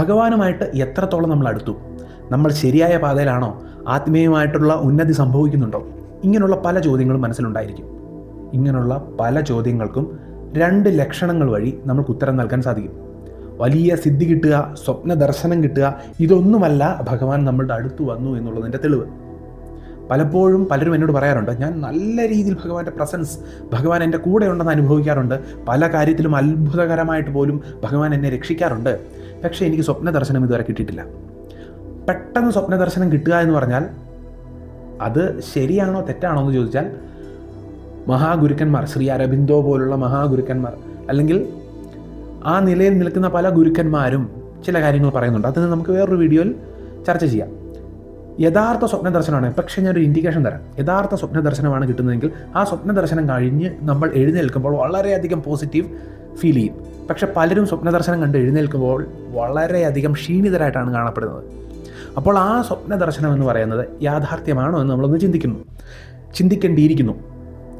ഭഗവാനുമായിട്ട് എത്രത്തോളം നമ്മൾ അടുത്തു? നമ്മൾ ശരിയായ പാതയിലാണോ? ആത്മീയമായിട്ടുള്ള ഉന്നതി സംഭവിക്കുന്നുണ്ടോ? ഇങ്ങനെയുള്ള പല ചോദ്യങ്ങളും മനസ്സിലുണ്ടായിരിക്കും. ഇങ്ങനെയുള്ള പല ചോദ്യങ്ങൾക്കും രണ്ട് ലക്ഷണങ്ങൾ വഴി നമുക്ക് ഉത്തരം നൽകാൻ സാധിക്കും. വലിയ സിദ്ധി കിട്ടുക സ്വപ്ന ദർശനം കിട്ടുക ഇതൊന്നുമല്ല ഭഗവാൻ നമ്മളുടെ അടുത്ത് വന്നു എന്നുള്ളതിന്റെ തെളിവ്. പലപ്പോഴും പലരും എന്നോട് പറയാറുണ്ട് ഞാൻ നല്ല രീതിയിൽ ഭഗവാന്റെ പ്രസൻസ് ഭഗവാൻ എന്റെ കൂടെ ഉണ്ടെന്ന് അനുഭവിക്കാറുണ്ട്. പല കാര്യത്തിലും അത്ഭുതകരമായിട്ട് പോലും ഭഗവാൻ എന്നെ രക്ഷിക്കാറുണ്ട്. പക്ഷേ എനിക്ക് സ്വപ്ന ദർശനം ഇതുവരെ കിട്ടിയിട്ടില്ല. പെട്ടെന്ന് സ്വപ്ന ദർശനം കിട്ടുക എന്ന് പറഞ്ഞാൽ അത് ശരിയാണോ തെറ്റാണോ എന്ന് ചോദിച്ചാൽ മഹാഗുരുക്കന്മാർ ശ്രീ അരബിന്ദോ പോലുള്ള മഹാഗുരുക്കന്മാർ അല്ലെങ്കിൽ ആ നിലയിൽ നിൽക്കുന്ന പല ഗുരുക്കന്മാരും ചില കാര്യങ്ങൾ പറയുന്നുണ്ട്. അത് നമുക്ക് വേറൊരു വീഡിയോയിൽ ചർച്ച ചെയ്യാം. യഥാർത്ഥ സ്വപ്ന ദർശനമാണ് പക്ഷേ ഞാനൊരു ഇൻഡിക്കേഷൻ തരാം. യഥാർത്ഥ സ്വപ്ന ദർശനമാണ് കിട്ടുന്നതെങ്കിൽ ആ സ്വപ്ന ദർശനം കഴിഞ്ഞ് നമ്മൾ എഴുന്നേൽക്കുമ്പോൾ വളരെയധികം പോസിറ്റീവ് ഫീൽ ചെയ്യും. പക്ഷെ പലരും സ്വപ്ന ദർശനം കണ്ട് എഴുന്നേൽക്കുമ്പോൾ വളരെയധികം ക്ഷീണിതരായിട്ടാണ് കാണപ്പെടുന്നത്. അപ്പോൾ ആ സ്വപ്ന ദർശനം എന്ന് പറയുന്നത് യാഥാർത്ഥ്യമാണോ എന്ന് നമ്മളൊന്ന് ചിന്തിക്കുന്നു. ചിന്തിക്കേണ്ടിയിരിക്കുന്നു.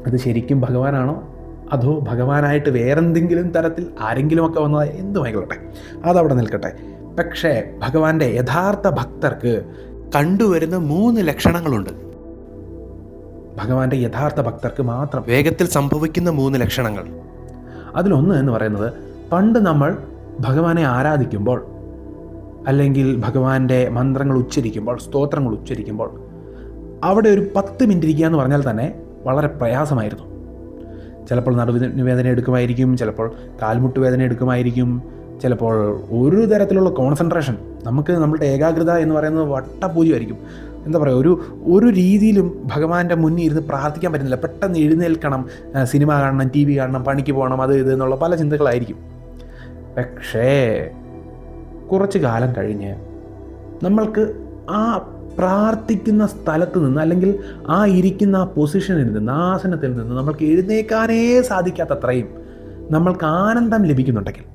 അത് ശരിക്കും ഭഗവാനാണോ? അതോ ഭഗവാനായിട്ട് വേറെന്തെങ്കിലും തരത്തിൽ ആരെങ്കിലുമൊക്കെ വന്നത് എന്തുമായിക്കൊള്ളട്ടെ. അതവിടെ നിൽക്കട്ടെ. പക്ഷേ ഭഗവാന്റെ യഥാർത്ഥ ഭക്തർക്ക് കണ്ടുവരുന്ന മൂന്ന് ലക്ഷണങ്ങളുണ്ട്. ഭഗവാന്റെ യഥാർത്ഥ ഭക്തർക്ക് മാത്രം വേഗത്തിൽ സംഭവിക്കുന്ന മൂന്ന് ലക്ഷണങ്ങൾ. അതിലൊന്ന് എന്ന് പറയുന്നത് പണ്ട് നമ്മൾ ഭഗവാനെ ആരാധിക്കുമ്പോൾ അല്ലെങ്കിൽ ഭഗവാന്റെ മന്ത്രങ്ങൾ ഉച്ചരിക്കുമ്പോൾ സ്തോത്രങ്ങൾ ഉച്ചരിക്കുമ്പോൾ അവിടെ ഒരു പത്ത് മിനിറ്റ് ഇരിക്കുക എന്ന് പറഞ്ഞാൽ തന്നെ വളരെ പ്രയാസമായിരുന്നു. ചിലപ്പോൾ നടുവിന് വേദന എടുക്കുമായിരിക്കും ചിലപ്പോൾ കാൽമുട്ട് വേദന എടുക്കുമായിരിക്കും ചിലപ്പോൾ ഒരു തരത്തിലുള്ള കോൺസെൻട്രേഷൻ നമുക്ക് നമ്മളുടെ ഏകാഗ്രത എന്ന് പറയുന്നത് വട്ടപൂജയായിരിക്കും. എന്താ പറയുക ഒരു ഒരു രീതിയിലും ഭഗവാന്റെ മുന്നിൽ ഇരുന്ന് പ്രാർത്ഥിക്കാൻ പറ്റുന്നില്ല. പെട്ടെന്ന് എഴുന്നേൽക്കണം സിനിമ കാണണം ടി വി കാണണം പണിക്ക് പോകണം അത് ഇത് എന്നുള്ള പല ചിന്തകളായിരിക്കും. പക്ഷേ കുറച്ച് കാലം കഴിഞ്ഞ് നമ്മൾക്ക് ആ പ്രാർത്ഥിക്കുന്ന സ്ഥലത്ത് നിന്ന് അല്ലെങ്കിൽ ആ ഇരിക്കുന്ന ആ പൊസിഷനിൽ നിന്ന് ആസനത്തിൽ നിന്ന് നമ്മൾക്ക് എഴുന്നേക്കാനേ സാധിക്കാത്തത്രയും നമ്മൾക്ക് ആനന്ദം ലഭിക്കുന്നുണ്ടെങ്കിൽ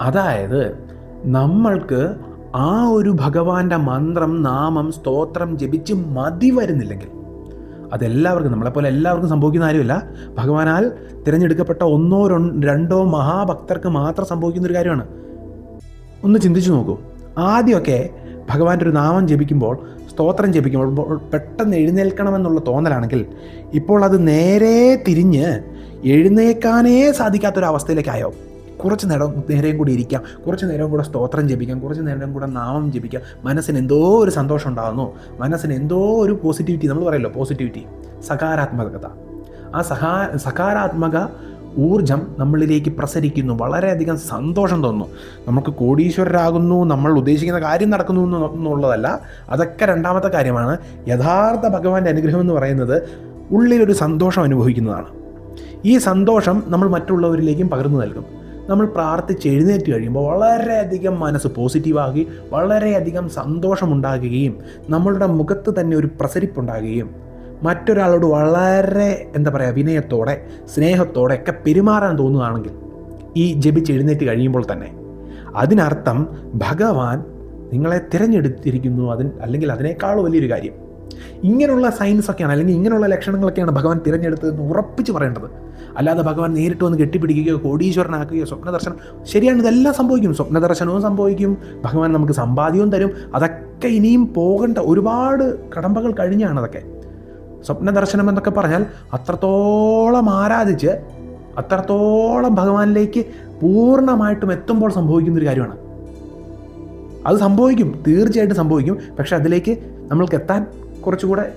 അതായത് നമ്മൾക്ക് ആ ഒരു ഭഗവാന്റെ മന്ത്രം നാമം സ്തോത്രം ജപിച്ച് മതി വരുന്നില്ലെങ്കിൽ അതെല്ലാവർക്കും നമ്മളെപ്പോലെ എല്ലാവർക്കും സംഭവിക്കുന്ന കാര്യമല്ല. ഭഗവാനാൽ തിരഞ്ഞെടുക്കപ്പെട്ട ഒന്നോ രണ്ടോ മഹാഭക്തർക്ക് മാത്രം സംഭവിക്കുന്ന ഒരു കാര്യമാണ്. ഒന്ന് ചിന്തിച്ചു നോക്കൂ. ആദ്യമൊക്കെ ഭഗവാന്റെ ഒരു നാമം ജപിക്കുമ്പോൾ സ്തോത്രം ജപിക്കുമ്പോൾ പെട്ടെന്ന് എഴുന്നേൽക്കണമെന്നുള്ള തോന്നലാണെങ്കിൽ ഇപ്പോൾ അത് നേരെ തിരിഞ്ഞ് എഴുന്നേൽക്കാനേ സാധിക്കാത്തൊരവസ്ഥയിലേക്കായോ? കുറച്ച് നേരം നേരം കൂടി ഇരിക്കാം. കുറച്ച് നേരം കൂടെ സ്തോത്രം ജപിക്കാം. കുറച്ച് നേരം കൂടെ നാമം ജപിക്കാം. മനസ്സിന് എന്തോ ഒരു സന്തോഷം ഉണ്ടാകുന്നു. മനസ്സിന് എന്തോ ഒരു പോസിറ്റിവിറ്റി നമ്മൾ പറയല്ലോ പോസിറ്റിവിറ്റി സകാരാത്മകത. ആ സഹാ സകാരാത്മക ഊർജം നമ്മളിലേക്ക് പ്രസരിക്കുന്നു. വളരെയധികം സന്തോഷം തോന്നുന്നു. നമുക്ക് കോടീശ്വരരാകുന്നു നമ്മൾ ഉദ്ദേശിക്കുന്ന കാര്യം നടക്കുന്നു എന്നുള്ളതല്ല അതൊക്കെ രണ്ടാമത്തെ കാര്യമാണ്. യഥാർത്ഥ ഭഗവാന്റെ അനുഗ്രഹം എന്ന് പറയുന്നത് ഉള്ളിലൊരു സന്തോഷം അനുഭവിക്കുന്നതാണ്. ഈ സന്തോഷം നമ്മൾ മറ്റുള്ളവരിലേക്കും പകർന്നു നൽകും. നമ്മൾ പ്രാർത്ഥിച്ച് എഴുന്നേറ്റ് കഴിയുമ്പോൾ വളരെയധികം മനസ്സ് പോസിറ്റീവാകുകയും വളരെയധികം സന്തോഷമുണ്ടാകുകയും നമ്മളുടെ മുഖത്ത് തന്നെ ഒരു പ്രസരിപ്പുണ്ടാകുകയും മറ്റൊരാളോട് വളരെ എന്താ പറയുക വിനയത്തോടെ സ്നേഹത്തോടെ ഒക്കെ പെരുമാറാൻ തോന്നുകയാണെങ്കിൽ ഈ ജപിച്ച് എഴുന്നേറ്റ് കഴിയുമ്പോൾ തന്നെ അതിനർത്ഥം ഭഗവാൻ നിങ്ങളെ തിരഞ്ഞെടുത്തിരിക്കുന്നു അതിന് അല്ലെങ്കിൽ അതിനേക്കാൾ വലിയൊരു കാര്യം. ഇങ്ങനെയുള്ള സയൻസ് ഒക്കെയാണ് അല്ലെങ്കിൽ ഇങ്ങനെയുള്ള ലക്ഷണങ്ങളൊക്കെയാണ് ഭഗവാൻ തിരഞ്ഞെടുത്തതെന്ന് ഉറപ്പിച്ച് പറയേണ്ടത്. അല്ലാതെ ഭഗവാൻ നേരിട്ട് വന്ന് കെട്ടിപ്പിടിക്കുകയോ കോടീശ്വരനാക്കുകയോ സ്വപ്ന ദർശനം ശരിയാണ് ഇതെല്ലാം സംഭവിക്കും. സ്വപ്ന ദർശനവും സംഭവിക്കും ഭഗവാൻ നമുക്ക് സമ്പാദ്യവും തരും. അതൊക്കെ ഇനിയും പോകേണ്ട ഒരുപാട് കടമ്പകൾ കഴിഞ്ഞാണ് അതൊക്കെ. സ്വപ്ന ദർശനം എന്നൊക്കെ പറഞ്ഞാൽ അത്രത്തോളം ആരാധിച്ച് അത്രത്തോളം ഭഗവാനിലേക്ക് പൂർണമായിട്ടും എത്തുമ്പോൾ സംഭവിക്കുന്നൊരു കാര്യമാണ്. അത് സംഭവിക്കും തീർച്ചയായിട്ടും സംഭവിക്കും. പക്ഷെ അതിലേക്ക് നമ്മൾക്ക് എത്താൻ കുറച്ചുകൂടെ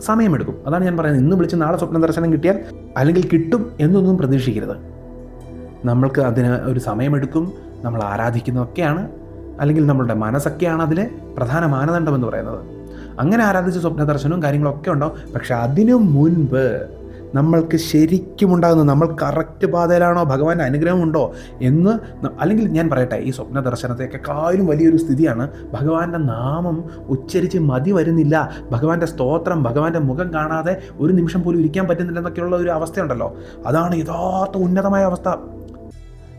സമയമെടുക്കും. അതാണ് ഞാൻ പറയുന്നത്. ഇന്ന് വിളിച്ച് നാളെ സ്വപ്ന ദർശനം കിട്ടിയാൽ അല്ലെങ്കിൽ കിട്ടും എന്നൊന്നും പ്രതീക്ഷിക്കരുത്. നമ്മൾക്ക് അതിന് ഒരു സമയമെടുക്കും. നമ്മൾ ആരാധിക്കുന്നതൊക്കെയാണ്. അല്ലെങ്കിൽ നമ്മളുടെ മനസ്സൊക്കെയാണ് അതിലെ പ്രധാന മാനദണ്ഡം എന്ന് പറയുന്നത്. അങ്ങനെ ആരാധിച്ച സ്വപ്ന ദർശനവും കാര്യങ്ങളൊക്കെ ഉണ്ടാവും. പക്ഷെ അതിനു മുൻപ് നമ്മൾക്ക് ശരിക്കും ഉണ്ടാകുന്ന നമ്മൾ കറക്റ്റ് പാതയിലാണോ? ഭഗവാന്റെ അനുഗ്രഹമുണ്ടോ? എന്ന് അല്ലെങ്കിൽ ഞാൻ പറയട്ടെ ഈ സ്വപ്ന ദർശനത്തെക്കാളും വലിയൊരു സ്ഥിതിയാണ്. ഭഗവാന്റെ നാമം ഉച്ചരിച്ച് മതി വരുന്നില്ല. ഭഗവാന്റെ സ്തോത്രം ഭഗവാന്റെ മുഖം കാണാതെ ഒരു നിമിഷം പോലും ഇരിക്കാൻ പറ്റുന്നില്ല എന്നൊക്കെയുള്ള ഒരു അവസ്ഥയുണ്ടല്ലോ. അതാണ് യഥാർത്ഥ ഉന്നതമായ അവസ്ഥ.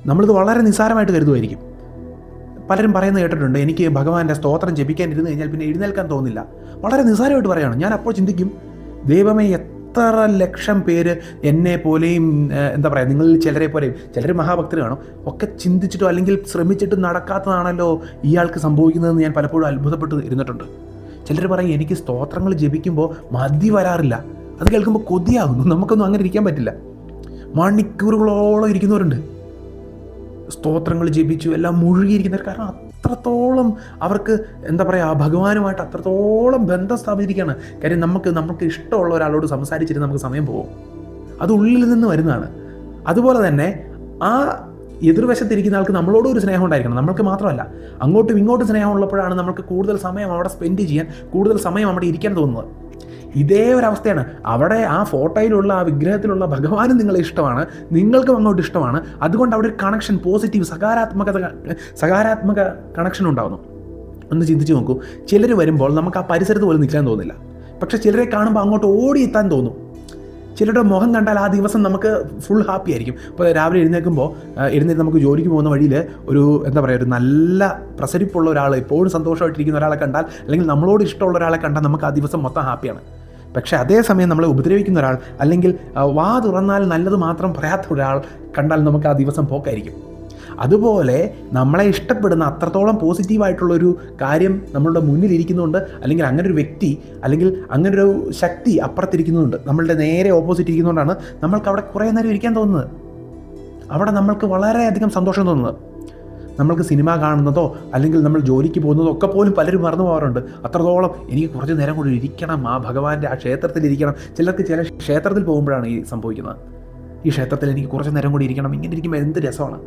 നമ്മളിത് വളരെ നിസ്സാരമായിട്ട് കരുതുമായിരിക്കും. പലരും പറയുന്നത് കേട്ടിട്ടുണ്ട് എനിക്ക് ഭഗവാന്റെ സ്തോത്രം ജപിക്കാൻ ഇരുന്ന് കഴിഞ്ഞാൽ പിന്നെ എഴുന്നേൽക്കാൻ തോന്നില്ല. വളരെ നിസ്സാരമായിട്ട് പറയുകയാണ്. ഞാൻ അപ്പോൾ ചിന്തിക്കും ദൈവമേ എത്ര ലക്ഷം പേര് എന്നെ പോലെയും എന്താ പറയുക നിങ്ങളിൽ ചിലരെ പോലെയും ചിലർ മഹാഭക്തർ കാണും ഒക്കെ ചിന്തിച്ചിട്ടോ അല്ലെങ്കിൽ ശ്രമിച്ചിട്ട് നടക്കാത്തതാണല്ലോ ഇയാൾക്ക് സംഭവിക്കുന്നതെന്ന് ഞാൻ പലപ്പോഴും അത്ഭുതപ്പെട്ട് ഇരുന്നിട്ടുണ്ട്. ചിലർ പറയും എനിക്ക് സ്തോത്രങ്ങൾ ജപിക്കുമ്പോൾ മതി വരാറില്ല. അത് കേൾക്കുമ്പോൾ കൊതിയാകുന്നു. നമുക്കൊന്നും അങ്ങനെ ഇരിക്കാൻ പറ്റില്ല. മണിക്കൂറുകളോളം ഇരിക്കുന്നവരുണ്ട്. സ്തോത്രങ്ങൾ ജപിച്ചു എല്ലാം മുഴുകിയിരിക്കുന്നവർ കാരണം അത്രത്തോളം അവർക്ക് എന്താ പറയുക ഭഗവാനുമായിട്ട് അത്രത്തോളം ബന്ധം സ്ഥാപിച്ചിരിക്കുകയാണ്. കാര്യം നമുക്ക് നമുക്ക് ഇഷ്ടമുള്ള ഒരാളോട് സംസാരിച്ചിട്ട് നമുക്ക് സമയം പോകും. അത് ഉള്ളിൽ നിന്ന് വരുന്നതാണ്. അതുപോലെ തന്നെ ആ എതിർവശത്തിരിക്കുന്ന ആൾക്ക് നമ്മളോട് ഒരു സ്നേഹം ഉണ്ടായിരിക്കണം. നമുക്ക് മാത്രമല്ല അങ്ങോട്ടും ഇങ്ങോട്ടും സ്നേഹം ഉള്ളപ്പോഴാണ് നമുക്ക് കൂടുതൽ സമയം അവിടെ സ്പെൻഡ് ചെയ്യാൻ കൂടുതൽ സമയം അവിടെ ഇരിക്കാൻ തോന്നുന്നത്. ഇതേ ഒരു അവസ്ഥയാണ് അവിടെ ആ ഫോട്ടോയിലുള്ള ആ വിഗ്രഹത്തിലുള്ള ഭഗവാനും നിങ്ങളെ ഇഷ്ടമാണ്. നിങ്ങൾക്കും അങ്ങോട്ട് ഇഷ്ടമാണ്. അതുകൊണ്ട് അവിടെ ഒരു കണക്ഷൻ പോസിറ്റീവ് സകാരാത്മകത സകാരാത്മക കണക്ഷൻ ഉണ്ടാകുന്നു ഒന്ന് ചിന്തിച്ച് നോക്കൂ. ചിലർ വരുമ്പോൾ നമുക്ക് ആ പരിസരത്ത് പോലും നിൽക്കാൻ തോന്നില്ല. പക്ഷേ ചിലരെ കാണുമ്പോൾ അങ്ങോട്ട് ഓടിയെത്താൻ തോന്നും. ചിലരുടെ മുഖം കണ്ടാൽ ആ ദിവസം നമുക്ക് ഫുൾ ഹാപ്പി ആയിരിക്കും. ഇപ്പോൾ രാവിലെ എഴുന്നേൽക്കുമ്പോൾ എഴുന്നേറ്റ് നമുക്ക് ജോലിക്ക് പോകുന്ന വഴിയിൽ ഒരു എന്താ പറയുക ഒരു നല്ല പ്രസരിപ്പുള്ള ഒരാൾ എപ്പോഴും സന്തോഷമായിട്ടിരിക്കുന്ന ഒരാളെ കണ്ടാൽ അല്ലെങ്കിൽ നമ്മളോട് ഇഷ്ടമുള്ള ഒരാളെ കണ്ടാൽ നമുക്ക് ആ ദിവസം മൊത്തം ഹാപ്പിയാണ് പക്ഷേ അതേസമയം നമ്മളെ ഉപദ്രവിക്കുന്ന ഒരാൾ അല്ലെങ്കിൽ വാ തുറന്നാൽ നല്ലത് മാത്രം പറയാത്ത ഒരാൾ കണ്ടാൽ നമുക്ക് ആ ദിവസം പോക്കായിരിക്കും. അതുപോലെ നമ്മളെ ഇഷ്ടപ്പെടുന്ന അത്രത്തോളം പോസിറ്റീവായിട്ടുള്ളൊരു കാര്യം നമ്മളുടെ മുന്നിൽ ഇരിക്കുന്നുണ്ട് അല്ലെങ്കിൽ അങ്ങനെ ഒരു വ്യക്തി അല്ലെങ്കിൽ അങ്ങനെ ഒരു ശക്തി അപ്പുറത്തിരിക്കുന്നുണ്ട് നമ്മളുടെ നേരെ ഓപ്പോസിറ്റ് ഇരിക്കുന്നതുകൊണ്ടാണ് നമ്മൾക്ക് അവിടെ കുറേ നേരം ഇരിക്കാൻ തോന്നുന്നത്. അവിടെ നമ്മൾക്ക് വളരെയധികം സന്തോഷം തോന്നുന്നത്. നമ്മൾക്ക് സിനിമ കാണുന്നതോ അല്ലെങ്കിൽ നമ്മൾ ജോലിക്ക് പോകുന്നതോ ഒക്കെ പോലും പലരും മറന്നു പോകാറുണ്ട്. അത്രത്തോളം എനിക്ക് കുറച്ച് നേരം കൂടി ഇരിക്കണം ആ ഭഗവാന്റെ ആ ക്ഷേത്രത്തിൽ ഇരിക്കണം ചിലർക്ക് ചില ക്ഷേത്രത്തിൽ പോകുമ്പോഴാണ് ഈ സംഭവിക്കുന്നത്. ഈ ക്ഷേത്രത്തിൽ എനിക്ക് കുറച്ച് നേരം കൂടി ഇരിക്കണം ഇങ്ങനെ ഇരിക്കുമ്പോൾ എന്ത് രസമാണ്.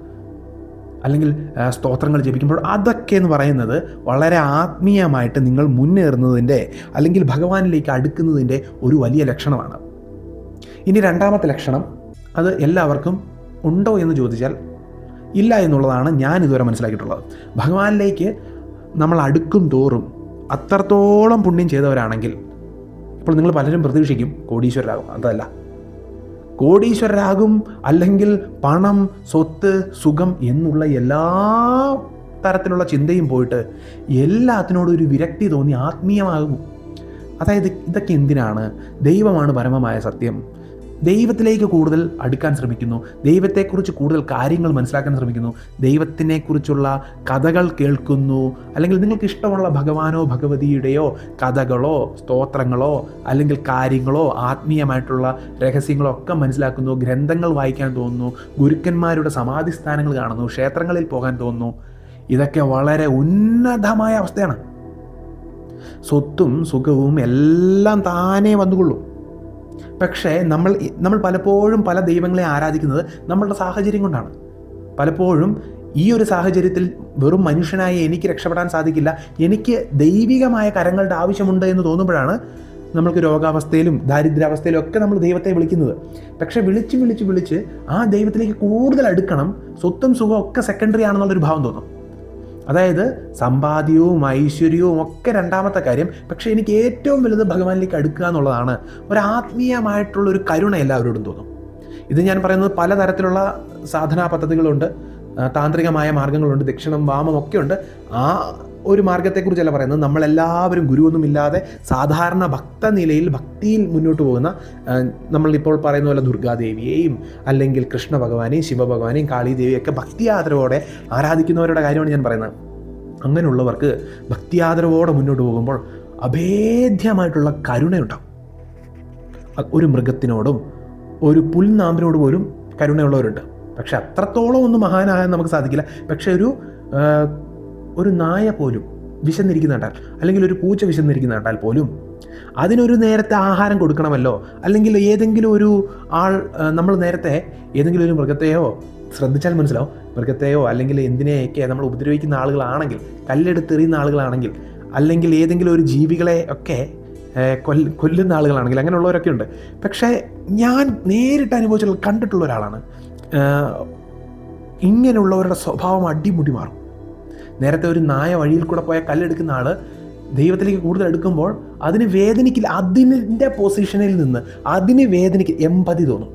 അല്ലെങ്കിൽ സ്തോത്രങ്ങൾ ജപിക്കുമ്പോൾ അതൊക്കെ എന്ന് പറയുന്നത് വളരെ ആത്മീയമായിട്ട് നിങ്ങൾ മുന്നേറുന്നതിന്റെ അല്ലെങ്കിൽ ഭഗവാനിലേക്ക് അടുക്കുന്നതിന്റെ ഒരു വലിയ ലക്ഷണമാണ്. ഇനി രണ്ടാമത്തെ ലക്ഷണം അത് എല്ലാവർക്കും ഉണ്ടോ എന്ന് ചോദിച്ചാൽ ഇല്ല എന്നുള്ളതാണ് ഞാൻ ഇതുവരെ മനസ്സിലാക്കിയിട്ടുള്ളത്. ഭഗവാനിലേക്ക് നമ്മൾ അടുക്കും തോറും അത്രത്തോളം പുണ്യം ചെയ്തവരാണെങ്കിൽ ഇപ്പോൾ നിങ്ങൾ പലരും പ്രതീക്ഷിക്കും കോടീശ്വരരാകും അതല്ല. കോടീശ്വരരാകും അല്ലെങ്കിൽ പണം സ്വത്ത് സുഖം എന്നുള്ള എല്ലാ തരത്തിലുള്ള ചിന്തയും പോയിട്ട് എല്ലാത്തിനോടും ഒരു വിരക്തി തോന്നി ആത്മീയമാകും. അതായത് ഇതൊക്കെ എന്തിനാണ്? ദൈവമാണ് പരമമായ സത്യം. ദൈവത്തിലേക്ക് കൂടുതൽ അടുക്കാൻ ശ്രമിക്കുന്നു. ദൈവത്തെക്കുറിച്ച് കൂടുതൽ കാര്യങ്ങൾ മനസ്സിലാക്കാൻ ശ്രമിക്കുന്നു. ദൈവത്തിനെക്കുറിച്ചുള്ള കഥകൾ കേൾക്കുന്നു. അല്ലെങ്കിൽ നിങ്ങൾക്ക് ഇഷ്ടമുള്ള ഭഗവാനോ ഭഗവതിയുടെയോ കഥകളോ സ്തോത്രങ്ങളോ അല്ലെങ്കിൽ കാര്യങ്ങളോ ആത്മീയമായിട്ടുള്ള രഹസ്യങ്ങളോ ഒക്കെ മനസ്സിലാക്കുന്നു. ഗ്രന്ഥങ്ങൾ വായിക്കാൻ തോന്നുന്നു. ഗുരുക്കന്മാരുടെ സമാധി സ്ഥാനങ്ങൾ കാണുന്നു. ക്ഷേത്രങ്ങളിൽ പോകാൻ തോന്നുന്നു. ഇതൊക്കെ വളരെ ഉന്നതമായ അവസ്ഥയാണ്. സ്വത്തും സുഖവും എല്ലാം താനേ വന്നുകൊള്ളും. പക്ഷേ നമ്മൾ നമ്മൾ പലപ്പോഴും പല ദൈവങ്ങളെ ആരാധിക്കുന്നത് നമ്മളുടെ സാഹചര്യം കൊണ്ടാണ്. പലപ്പോഴും ഈ ഒരു സാഹചര്യത്തിൽ വെറും മനുഷ്യനായി എനിക്ക് രക്ഷപ്പെടാൻ സാധിക്കില്ല എനിക്ക് ദൈവികമായ കരങ്ങളുടെ ആവശ്യമുണ്ട് എന്ന് തോന്നുമ്പോഴാണ് നമ്മൾക്ക് രോഗാവസ്ഥയിലും ദാരിദ്ര്യാവസ്ഥയിലും ഒക്കെ നമ്മൾ ദൈവത്തെ വിളിക്കുന്നത്. പക്ഷെ വിളിച്ച് വിളിച്ച് വിളിച്ച് ആ ദൈവത്തിലേക്ക് കൂടുതൽ അടുക്കണം സ്വത്തും സുഖം ഒക്കെ സെക്കൻഡറി ആണെന്നുള്ളൊരു ഭാവം തോന്നും. അതായത് സമ്പാദ്യവും ഐശ്വര്യവും ഒക്കെ രണ്ടാമത്തെ കാര്യം. പക്ഷേ എനിക്ക് ഏറ്റവും വലുത് ഭഗവാനിലേക്ക് അടുക്കുക എന്നുള്ളതാണ്. ഒരു കരുണ എല്ലാവരോടും തോന്നും. ഇത് ഞാൻ പറയുന്നത് പലതരത്തിലുള്ള സാധനാ പദ്ധതികളുണ്ട് താന്ത്രികമായ മാർഗങ്ങളുണ്ട് ദക്ഷിണം വാമം ഒക്കെ ഉണ്ട്. ആ ഒരു മാർഗത്തെക്കുറിച്ചല്ല പറയുന്നത്. നമ്മളെല്ലാവരും ഗുരുവൊന്നുമില്ലാതെ സാധാരണ ഭക്ത നിലയിൽ ഭക്തിയിൽ മുന്നോട്ട് പോകുന്ന നമ്മളിപ്പോൾ പറയുന്ന പോലെ ദുർഗാദേവിയെയും അല്ലെങ്കിൽ കൃഷ്ണ ഭഗവാനെയും ശിവഭഗവാനെയും കാളിദേവിയും ഒക്കെ ഭക്തിയാദരവോടെ ആരാധിക്കുന്നവരുടെ കാര്യമാണ് ഞാൻ പറയുന്നത്. അങ്ങനെയുള്ളവർക്ക് ഭക്തിയാദരവോടെ മുന്നോട്ട് പോകുമ്പോൾ അഭേദ്യമായിട്ടുള്ള കരുണയുണ്ടാവും. ഒരു മൃഗത്തിനോടും ഒരു പുൽനാമ്പിനോട് പോലും കരുണയുള്ളവരുണ്ട്. പക്ഷെ അത്രത്തോളം ഒന്നും മഹാനാകാൻ നമുക്ക് സാധിക്കില്ല. പക്ഷെ ഒരു ഒരു നായ പോലും വിശന്നിരിക്കുന്ന കണ്ടാൽ അല്ലെങ്കിൽ ഒരു പൂച്ച വിശന്നിരിക്കുന്ന കണ്ടാൽ പോലും അതിനൊരു നേരത്തെ ആഹാരം കൊടുക്കണമല്ലോ. അല്ലെങ്കിൽ ഏതെങ്കിലും ഒരു ആൾ നമ്മൾ നേരത്തെ ഏതെങ്കിലും ഒരു മൃഗത്തെയോ ശ്രദ്ധിച്ചാൽ മനസ്സിലാവും. മൃഗത്തെയോ അല്ലെങ്കിൽ എന്തിനെയൊക്കെ നമ്മൾ ഉപദ്രവിക്കുന്ന ആളുകളാണെങ്കിൽ കല്ലെടുത്തെറിയുന്ന ആളുകളാണെങ്കിൽ അല്ലെങ്കിൽ ഏതെങ്കിലും ഒരു ജീവികളെ ഒക്കെ കൊല്ല കൊല്ലുന്ന ആളുകളാണെങ്കിൽ അങ്ങനെയുള്ളവരൊക്കെ ഉണ്ട്. പക്ഷേ ഞാൻ നേരിട്ട് അനുഭവിച്ചുള്ള കണ്ടിട്ടുള്ള ഒരാളാണ്. ഇങ്ങനെയുള്ളവരുടെ സ്വഭാവം അടിമുടി മാറും. നേരത്തെ ഒരു നായ വഴിയിൽ കൂടെ പോയ കല്ലെടുക്കുന്ന ആൾ ദൈവത്തിലേക്ക് കൂടുതൽ എടുക്കുമ്പോൾ അതിന് വേദനിക്കില്ല. അതിന്റെ പൊസിഷനിൽ നിന്ന് അതിന് വേദനിക്ക് എമ്പതി തോന്നും.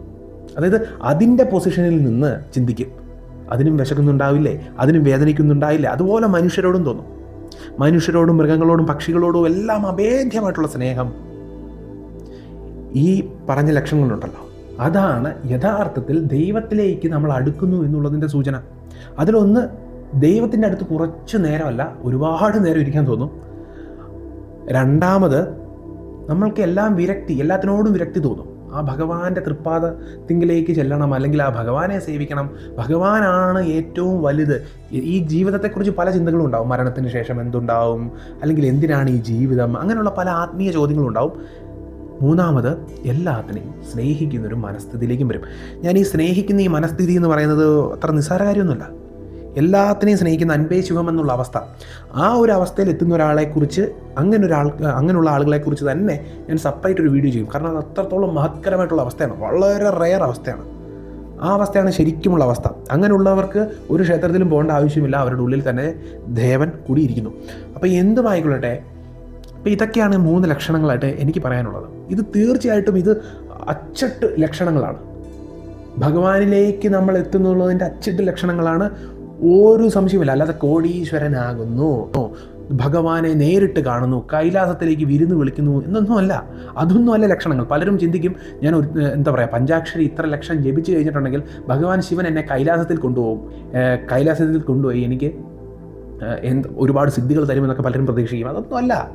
അതായത് അതിന്റെ പൊസിഷനിൽ നിന്ന് ചിന്തിക്കും. അതിനും വിശക്കുന്നുണ്ടാവില്ലേ? അതിനും വേദനിക്കുന്നുണ്ടാവില്ല? അതുപോലെ മനുഷ്യരോടും തോന്നും. മനുഷ്യരോടും മൃഗങ്ങളോടും പക്ഷികളോടും എല്ലാം അഭേദ്യമായിട്ടുള്ള സ്നേഹം. ഈ പറഞ്ഞ ലക്ഷണങ്ങളുണ്ടല്ലോ. അതാണ് യഥാർത്ഥത്തിൽ ദൈവത്തിലേക്ക് നമ്മൾ അടുക്കുന്നു എന്നുള്ളതിന്റെ സൂചന. അതിലൊന്ന് ദൈവത്തിന്റെ അടുത്ത് കുറച്ച് നേരമല്ല ഒരുപാട് നേരം ഇരിക്കാൻ തോന്നും. രണ്ടാമത് നമ്മൾക്ക് എല്ലാം വിരക്തി എല്ലാത്തിനോടും വിരക്തി തോന്നും. ആ ഭഗവാന്റെ തൃപ്പാദത്തിങ്കിലേക്ക് ചെല്ലണം അല്ലെങ്കിൽ ആ ഭഗവാനെ സേവിക്കണം. ഭഗവാനാണ് ഏറ്റവും വലുത്. ഈ- ജീവിതത്തെക്കുറിച്ച് പല ചിന്തകളും ഉണ്ടാവും. മരണത്തിന് ശേഷം എന്തുണ്ടാവും? അല്ലെങ്കിൽ എന്തിനാണ് ഈ ജീവിതം? അങ്ങനെയുള്ള പല ആത്മീയ ചോദ്യങ്ങളും ഉണ്ടാവും മൂന്നാമത് എല്ലാത്തിനെയും സ്നേഹിക്കുന്നൊരു മനസ്ഥിതിയിലേക്കും വരും. ഞാൻ ഈ സ്നേഹിക്കുന്ന ഈ മനസ്ഥിതി എന്ന് പറയുന്നത് അത്ര നിസ്സാര കാര്യമൊന്നുമല്ല. എല്ലാത്തിനെയും സ്നേഹിക്കുന്ന അൻപേ ശിവം എന്നുള്ള അവസ്ഥ. ആ ഒരു അവസ്ഥയിൽ എത്തുന്ന ഒരാളെക്കുറിച്ച് അങ്ങനെ ഒരാൾ അങ്ങനെയുള്ള ആളുകളെക്കുറിച്ച് തന്നെ ഞാൻ സെപ്പറേറ്റ് ഒരു വീഡിയോ ചെയ്യും. കാരണം അത് അത്രത്തോളം മഹത്കരമായിട്ടുള്ള അവസ്ഥയാണ്. വളരെ റെയർ അവസ്ഥയാണ്. ആ അവസ്ഥയാണ് ശരിക്കുമുള്ള അവസ്ഥ. അങ്ങനെയുള്ളവർക്ക് ഒരു ക്ഷേത്രത്തിലും പോകേണ്ട ആവശ്യമില്ല. അവരുടെ ഉള്ളിൽ തന്നെ ദേവൻ കൂടിയിരിക്കുന്നു. അപ്പോൾ എന്തുമായിക്കൊള്ളട്ടെ അപ്പോൾ ഇതൊക്കെയാണ് മൂന്ന് ലക്ഷണങ്ങളായിട്ട് എനിക്ക് പറയാനുള്ളത്. ഇത് തീർച്ചയായിട്ടും ഇത് അച്ചട്ട് ലക്ഷണങ്ങളാണ്. ഭഗവാനിലേക്ക് നമ്മൾ എത്തുന്നുള്ളതിന്റെ അച്ചട്ട് ലക്ഷണങ്ങളാണ് ഒരു സംശയമില്ല അല്ലാതെ കോടീശ്വരനാകുന്നു. ഭഗവാനെ നേരിട്ട് കാണുന്നു കൈലാസത്തിലേക്ക് വിരുന്ന് വിളിക്കുന്നു എന്നൊന്നുമല്ല അതൊന്നുമല്ല ലക്ഷണങ്ങൾ. പലരും ചിന്തിക്കും ഞാൻ ഒരു എന്താ പറയുക പഞ്ചാക്ഷരി ഇത്ര ലക്ഷം ജപിച്ചു കഴിഞ്ഞിട്ടുണ്ടെങ്കിൽ ഭഗവാൻ ശിവൻ എന്നെ കൈലാസത്തിൽ കൊണ്ടുപോകും. കൈലാസത്തിൽ കൊണ്ടുപോയി എനിക്ക് എന്ത് ഒരുപാട് സിദ്ധികൾ തരുമെന്നൊക്കെ പലരും പ്രതീക്ഷിക്കും. അതൊന്നും അല്ല.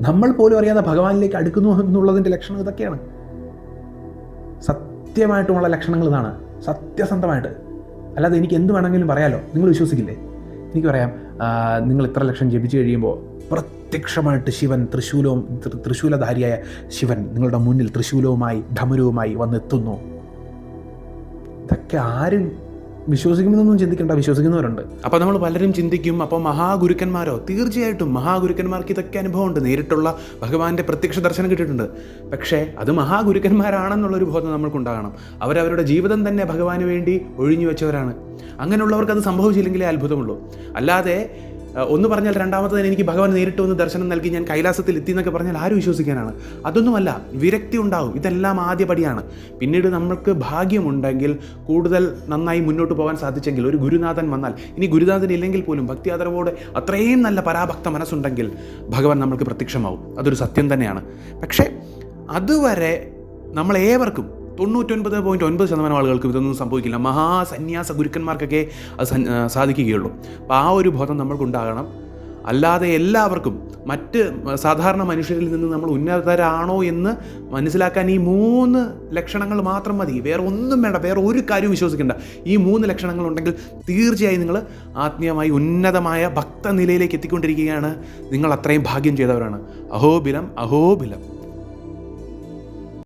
നമ്മൾ പോലും അറിയാതെ ഭഗവാനിലേക്ക് അടുക്കുന്നു എന്നുള്ളതിന്റെ ലക്ഷണം ഇതൊക്കെയാണ്. സത്യമായിട്ടുമുള്ള ലക്ഷണങ്ങൾ ഇതാണ്. സത്യസന്ധമായിട്ട്. അല്ലാതെ എനിക്ക് എന്ത് വേണമെങ്കിലും പറയാലോ? നിങ്ങൾ വിശ്വസിക്കില്ലേ? എനിക്ക് പറയാം നിങ്ങൾ ഇത്ര ലക്ഷം ജപിച്ചു കഴിയുമ്പോൾ പ്രത്യക്ഷമായിട്ട് ശിവൻ തൃശൂലവും തൃശൂലധാരിയായ ശിവൻ നിങ്ങളുടെ മുന്നിൽ തൃശൂലവുമായി ധമരവുമായി വന്നെത്തുന്നു. ഇതൊക്കെ ആരും വിശ്വസിക്കുമെന്നൊന്നും ചിന്തിക്കേണ്ട വിശ്വസിക്കുന്നവരുണ്ട്. അപ്പോൾ നമ്മൾ പലരും ചിന്തിക്കും അപ്പോൾ മഹാഗുരുക്കന്മാരോ? തീർച്ചയായിട്ടും മഹാഗുരുക്കന്മാർക്ക് ഇതൊക്കെ അനുഭവമുണ്ട്. നേരിട്ടുള്ള ഭഗവാന്റെ പ്രത്യക്ഷ ദർശനം കിട്ടിയിട്ടുണ്ട്. പക്ഷേ അത് മഹാഗുരുക്കന്മാരാണെന്നുള്ളൊരു ബോധം നമ്മൾക്കുണ്ടാകണം. അവരവരുടെ ജീവിതം തന്നെ ഭഗവാന് വേണ്ടി ഒഴിഞ്ഞു വെച്ചവരാണ്. അങ്ങനെയുള്ളവർക്ക് അത് സംഭവിച്ചില്ലെങ്കിലേ അത്ഭുതമുള്ളൂ. അല്ലാതെ ഒന്ന് പറഞ്ഞാൽ രണ്ടാമത്തതിന് എനിക്ക് ഭഗവാൻ നേരിട്ട് വന്ന് ദർശനം നൽകി ഞാൻ കൈലാസത്തിൽ എത്തി എന്നൊക്കെ പറഞ്ഞാൽ ആര് വിശ്വസിക്കാനാണ്. അതൊന്നുമല്ല വിരക്തി ഉണ്ടാവും. ഇതെല്ലാം ആദ്യപടിയാണ്. പിന്നീട് നമ്മൾക്ക് ഭാഗ്യമുണ്ടെങ്കിൽ കൂടുതൽ നന്നായി മുന്നോട്ട് പോകാൻ സാധിച്ചെങ്കിൽ ഒരു ഗുരുനാഥൻ വന്നാൽ ഇനി ഗുരുനാഥൻ ഇല്ലെങ്കിൽ പോലും ഭക്തി ആദരവോടെ അത്രയും നല്ല പരാഭക്ത മനസ്സുണ്ടെങ്കിൽ ഭഗവാൻ നമ്മൾക്ക് പ്രത്യക്ഷമാവും. അതൊരു സത്യം തന്നെയാണ്. പക്ഷേ അതുവരെ നമ്മളേവർക്കും തൊണ്ണൂറ്റൊൻപത് പോയിന്റ് ഒൻപത് ശതമാനം ആളുകൾക്കും ഇതൊന്നും സംഭവിക്കില്ല. മഹാസന്യാസ ഗുരുക്കന്മാർക്കൊക്കെ അത് സാധിക്കുകയുള്ളൂ. അപ്പോൾ ആ ഒരു ബോധം നമ്മൾക്കുണ്ടാകണം. അല്ലാതെ എല്ലാവർക്കും മറ്റ് സാധാരണ മനുഷ്യരിൽ നിന്ന് നമ്മൾ ഉന്നതരാണോ എന്ന് മനസ്സിലാക്കാൻ ഈ മൂന്ന് ലക്ഷണങ്ങൾ മാത്രം മതി. വേറെ ഒന്നും വേണ്ട. വേറെ ഒരു കാര്യവും വിശ്വസിക്കേണ്ട. ഈ മൂന്ന് ലക്ഷണങ്ങൾ ഉണ്ടെങ്കിൽ തീർച്ചയായും നിങ്ങൾ ആത്മീയമായി ഉന്നതമായ ഭക്ത നിലയിലേക്ക് എത്തിക്കൊണ്ടിരിക്കുകയാണ്. നിങ്ങൾ അത്രയും ഭാഗ്യം ചെയ്തവരാണ്. അഹോബിലം അഹോബിലം.